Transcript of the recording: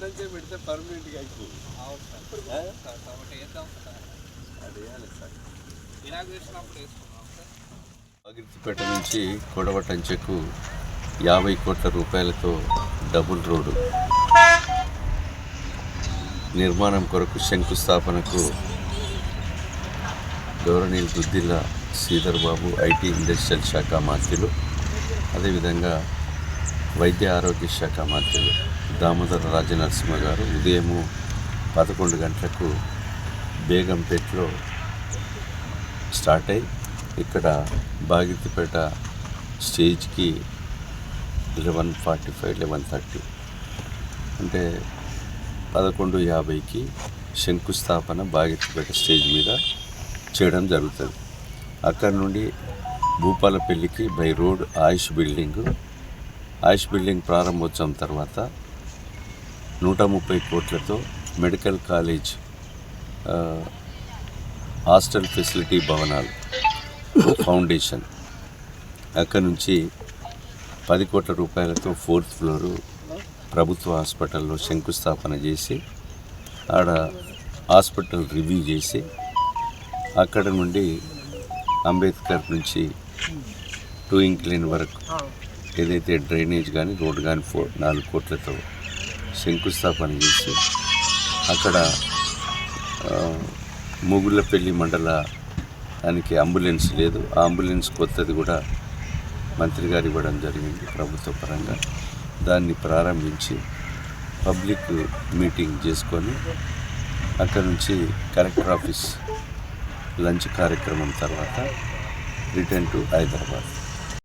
టంచే పెడితే పర్మనెంట్గా అయిపోవు. అవును సార్. ఆ? సార్. కాబట్టి వేద్దాం సార్. అది వేయాలి సార్. ఇనాగ్రేషన్ అప్పుడు వేసుకున్నాం సార్. అగిరితిపేట నుంచి కొడవటంచెకు యాభై కోట్ల రూపాయలతో డబుల్ రోడ్డు. నిర్మాణం కొరకు శంకుస్థాపనకు గౌరవనీయులు దుద్దిల్ల శ్రీధర్ బాబు ఐటీ ఇండస్ట్రియల్ శాఖ మంత్రులు. అదేవిధంగా వైద్య ఆరోగ్య శాఖ మంత్రులు దామోదర రాజనరసింహ గారు ఉదయము పదకొండు గంటలకు బేగంపేటలో స్టార్ట్ అయ్యి ఇక్కడ బాగితిపేట స్టేజ్కి eleven forty five eleven thirty అంటే పదకొండు యాభైకి శంకుస్థాపన బాగితిపేట స్టేజ్ మీద చేయడం జరుగుతుంది. అక్కడ నుండి భూపాలపల్లికి by road Ayush building Ayush building ప్రారంభోత్సవం తర్వాత నూట ముప్పై కోట్లతో మెడికల్ కాలేజ్ హాస్టల్ ఫెసిలిటీ భవనాలు ఫౌండేషన్. అక్కడ నుంచి పది కోట్ల రూపాయలతో ఫోర్త్ ఫ్లోరు ప్రభుత్వ హాస్పిటల్లో శంకుస్థాపన చేసి ఆడ హాస్పిటల్ రివ్యూ చేసి అక్కడ నుండి అంబేద్కర్ నుంచి టూ ఇంక్లైన్ వరకు ఏదైతే డ్రైనేజ్ కానీ రోడ్డు కానీ ఫో నాలుగు కోట్లతో శంకుస్థాపన చేసి అక్కడ ఆ, ముగుళ్ళపల్లి అంబులెన్స్ లేదు. ఆ అంబులెన్స్ కొత్తది కూడా మంత్రి గారు ఇవ్వడం జరిగింది ప్రభుత్వ పరంగా. దాన్ని ప్రారంభించి పబ్లిక్ మీటింగ్ చేసుకొని అక్కడ నుంచి కలెక్టర్ ఆఫీస్ లంచ్ కార్యక్రమం తర్వాత రిటర్న్ టు హైదరాబాద్.